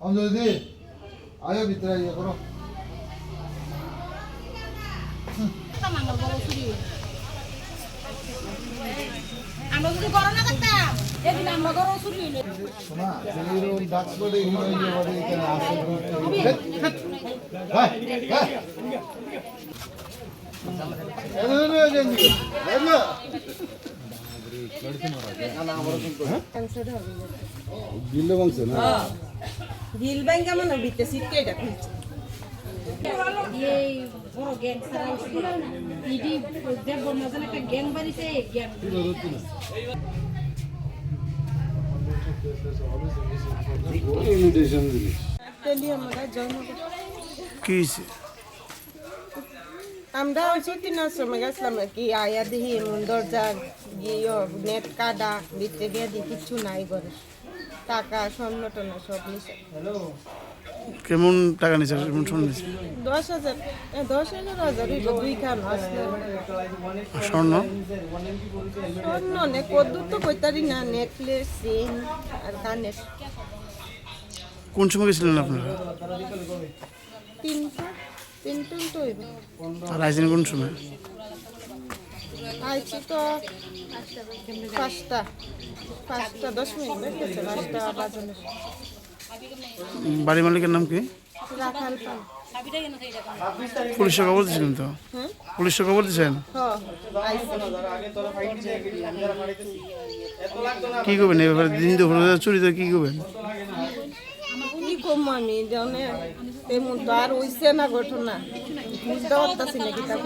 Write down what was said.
অঞ্জলি আয়ো ভিতরে ইয়ে করো আমরা যদি করো না করতাম এদিন আমরা বিল্লো বলছে না গিল ব্যাংক আমার বিতে সিটকে এটা খুলছে কি আমরা হচ্ছে তিন আশ্রমে গেছিলাম আর কি আয়া এমন দরজা গিয়ে নেট কাটা ভিতরে গিয়ে দেখি কিচ্ছু নাই করে টাকা স্বর্ণ টনা সব নিছে। কেমন টাকা নিছে? কেমন নিছে? দশ হাজার দশ হাজার হাজার দুই খান আসলে। স্বর্ণ? স্বর্ণ নে কদ্দুর তো কইতারি না নেকলেস চেন আর কানের। কোন সময় গেছিলেন আপনারা? তিনটা আর আইসেন কোন সময়? আইছি তো পাঁচটা পাঁচটা দশ মিনিট পাঁচটা মালিকের নাম কি? রাখাল পান পুলিশে খবর দিয়েছিলেন তো? পুলিশে খবর দিয়েছেন? কি করবেন? এই ব্যাপারে দিন দুপুরে চুরি তো কি করবেন? কি কম আমি? জানে তেমন তো আর না ঘটনা। বুঝতে পারতাছি না কিতা